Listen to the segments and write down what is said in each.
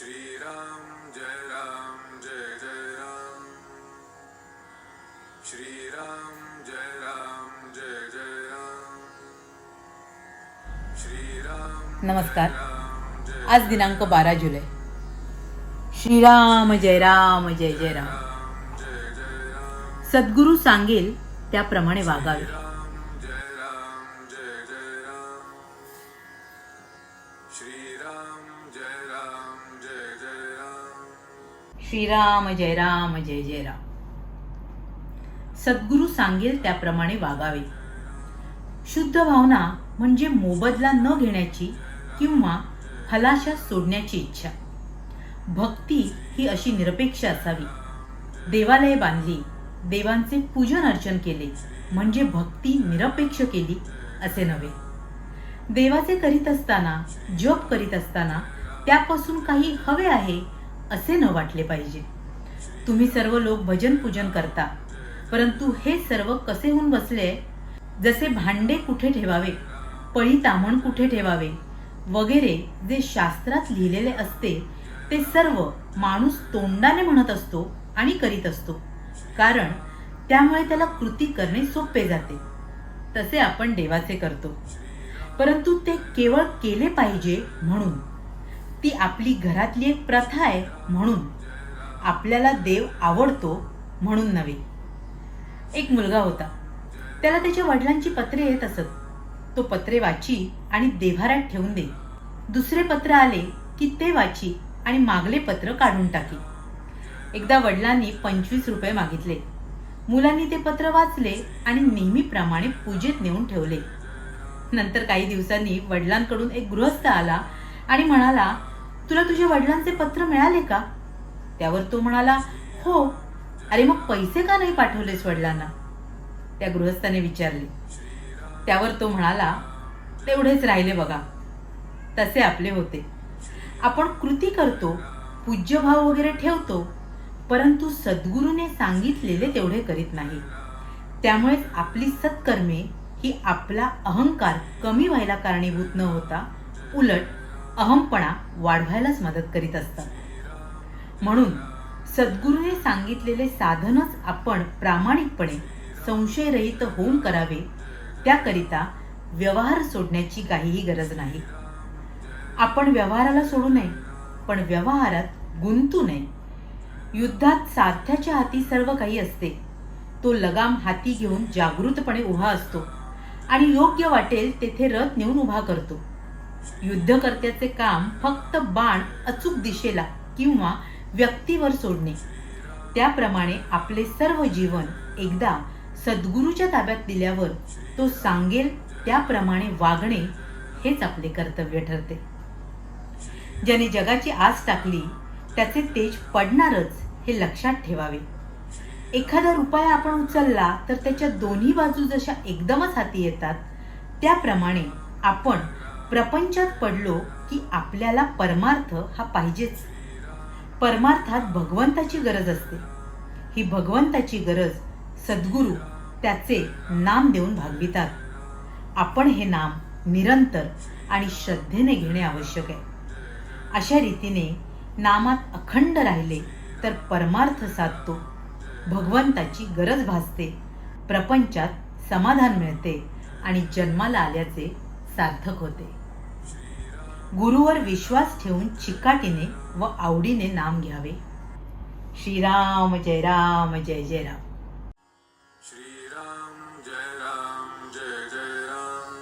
श्रीराम जय राम जय जय राम। श्रीराम जय राम जय जय राम। श्रीराम नमस्कार. आज दिनांक बारा जुलै. श्रीराम जय राम जय जय राम. राम जय जय राम। सद्गुरू सांगेल त्याप्रमाणे वागावे. श्रीराम जय राम जय जय राम. सद्गुरू सांगेल त्याप्रमाणे वागावे. शुद्ध भावना म्हणजे मोबदला न घेण्याची किंवा हलाशा सोडण्याची इच्छा. भक्ती ही अशी निरपेक्ष असावी. देवालय बांधली देवांचे पूजन अर्चन केले म्हणजे भक्ती निरपेक्ष केली असे नव्हे. देवाचे करीत असताना जप करीत असताना त्यापासून काही हवे आहे असे न वाटले पाहिजे. तुम्ही सर्व लोक भजन पूजन करता. परंतु हे सर्व कसे होऊन बसले? जसे भांडे कुठे ठेवावे? पळी तामण कुठे ठेवावे? वगैरे जे शास्त्रात लिहिलेले असते ते सर्व माणूस तोंडाने म्हणत असतो आणि करीत असतो. कारण त्यामुळे त्याला कृती करणे सोपे जाते. तसे आपण देवाचे करतो. परंतु ते केवळ केले पाहिजे म्हणून. ती आपली घरातली एक प्रथा आहे म्हणून. आपल्याला देव आवडतो म्हणून नव्हे. एक मुलगा होता. त्याला त्याच्या वडिलांची पत्रे येत असत. तो पत्रे वाची आणि देव्हाऱ्यात ठेवून दे दुसरे पत्र आले की ते वाची आणि मागले पत्र काढून टाकी. एकदा वडिलांनी पंचवीस रुपये मागितले. मुलांनी ते पत्र वाचले आणि नेहमीप्रमाणे पूजेत नेऊन ठेवले. नंतर काही दिवसांनी वडिलांकडून एक गृहस्थ आला आणि म्हणाला तुला तुझ्या वडिलांचे पत्र मिळाले का? त्यावर तो म्हणाला हो. अरे मग पैसे का नाही पाठवलेस वडिलांना? त्या गृहस्थाने विचारले. त्यावर तो म्हणाला तेवढेच राहिले बघा. तसे आपले होते. आपण कृती करतो पूज्यभाव वगैरे ठेवतो परंतु सद्गुरूने सांगितलेले तेवढे करीत नाही. त्यामुळेच आपली सत्कर्मे ही आपला अहंकार कमी व्हायला कारणीभूत न होता उलट अहमपणा वाढवायलाच मदत करीत असतात म्हणून सद्गुरूने सांगितलेले साधनच आपण प्रामाणिकपणे संशयरहित होऊन करावे त्याकरिता व्यवहार सोडण्याची काहीही गरज नाही. आपण व्यवहाराला सोडू नये पण व्यवहारात गुंतू नये. युद्धात साध्याच्या हाती सर्व काही असते. तो लगाम हाती घेऊन जागृतपणे उभा असतो आणि योग्य वाटेल तेथे रथ नेऊन उभा करतो. युद्धकर्त्याचे काम फक्त बाण अचूक दिशेला किंवा व्यक्तीवर सोडणे. त्याप्रमाणे आपले सर्व जीवन एकदा सद्गुरूच्या ताब्यात दिल्यावर तो सांगेल त्याप्रमाणे वागणे हेच आपले कर्तव्य ठरते. ज्याने जगाची आस टाकली त्याचे तेज पडणारच हे लक्षात ठेवावे. एखादा रुपया आपण उचलला तर त्याच्या दोन्ही बाजू जशा एकदमच हाती येतात त्याप्रमाणे आपण प्रपंचात पडलो की आपल्याला परमार्थ हा पाहिजेच. परमार्थात भगवंताची गरज असते. ही भगवंताची गरज सद्गुरू त्याचे नाम देऊन भागवितात. आपण हे नाम निरंतर आणि श्रद्धेने घेणे आवश्यक आहे. अशा रीतीने नामात अखंड राहिले तर परमार्थ साधतो. भगवंताची गरज भासते. प्रपंचात समाधान मिळते आणि जन्माला आल्याचे सार्थक होते. गुरुवर विश्वास ठेवून चिकाटीने व आवडीने नाम घ्यावे. श्रीराम जय राम जय जय राम. श्रीराम जय राम जय जय राम.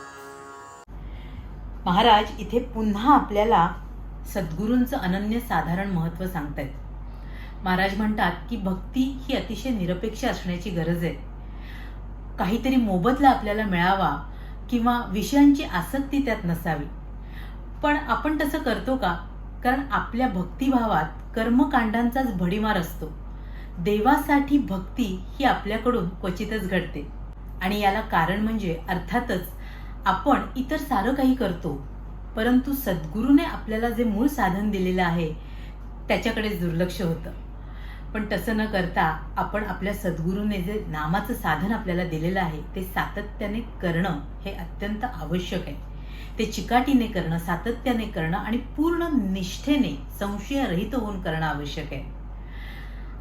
महाराज इथे पुन्हा आपल्याला सद्गुरूंचं अनन्य साधारण महत्त्व सांगतायत. महाराज म्हणतात की भक्ती ही अतिशय निरपेक्ष असण्याची गरज आहे. काहीतरी मोबदला आपल्याला मिळावा किंवा विषयांची आसक्ती त्यात नसावी. पण आपण तसं करतो का? कारण आपल्या भक्तिभावात कर्मकांडांचाच भडीमार असतो. देवासाठी भक्ती ही आपल्याकडून क्वचितच घडते. आणि याला कारण म्हणजे अर्थातच आपण इतर सारं काही करतो. परंतु सद्गुरूने आपल्याला जे मूळ साधन दिलेलं आहे त्याच्याकडे दुर्लक्ष होतं. पण तसं न करता आपण आपल्या सद्गुरूने जे नामाचं साधन आपल्याला दिलेलं आहे ते सातत्याने करणं हे अत्यंत आवश्यक आहे. ते चिकाटीने करणं सातत्याने करणं आणि पूर्ण निष्ठेने संशयरहित होऊन करणं आवश्यक आहे.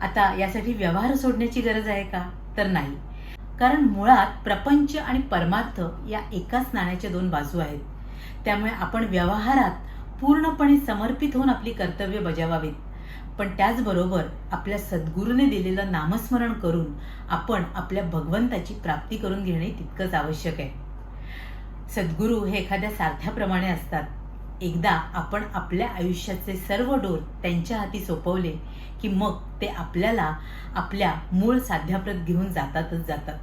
आता यासाठी व्यवहार सोडण्याची गरज आहे का? तर नाही. कारण मुळात प्रपंच आणि परमार्थ या एकाच नाण्याच्या दोन बाजू आहेत. त्यामुळे आपण व्यवहारात पूर्णपणे समर्पित होऊन आपली कर्तव्य बजावावीत. पण त्याचबरोबर आपल्या सद्गुरूने दिलेलं नामस्मरण करून आपण आपल्या भगवंताची प्राप्ती करून घेणे तितकंच आवश्यक आहे. सद्गुरू हे एखाद्या सारथ्याप्रमाणे असतात. एकदा आपण आपल्या आयुष्याचे सर्व डोर त्यांच्या हाती सोपवले की मग ते आपल्याला आपल्या मूळ साध्याप्रत घेऊन जातातच जातात.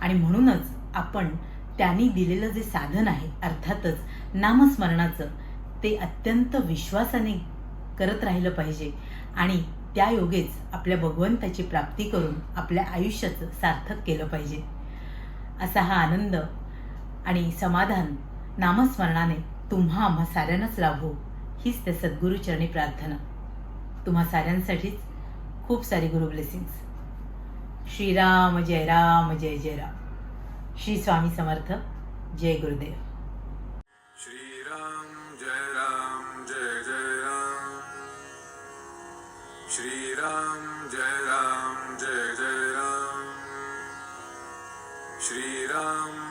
आणि म्हणूनच आपण त्यांनी दिलेलं जे साधन आहे अर्थातच नामस्मरणाचं ते अत्यंत विश्वासाने करत राहिलं पाहिजे. आणि त्या योगेच आपल्या भगवंताची प्राप्ती करून आपल्या आयुष्याचं सार्थक केलं पाहिजे. असा हा आनंद आणि समाधान नामस्मरणाने तुम्हा आम्हा साऱ्यांनाच लाभो. हीच त्या सद्गुरूचरणी प्रार्थना. तुम्हा साऱ्यांसाठीच खूप सारी गुरु ब्लेसिंग्स श्रीराम जय राम जय जय राम. श्री स्वामी समर्थ जय गुरुदेव. श्रीराम जय राम जय जय राम. श्रीराम जय राम जय जय राम. श्रीराम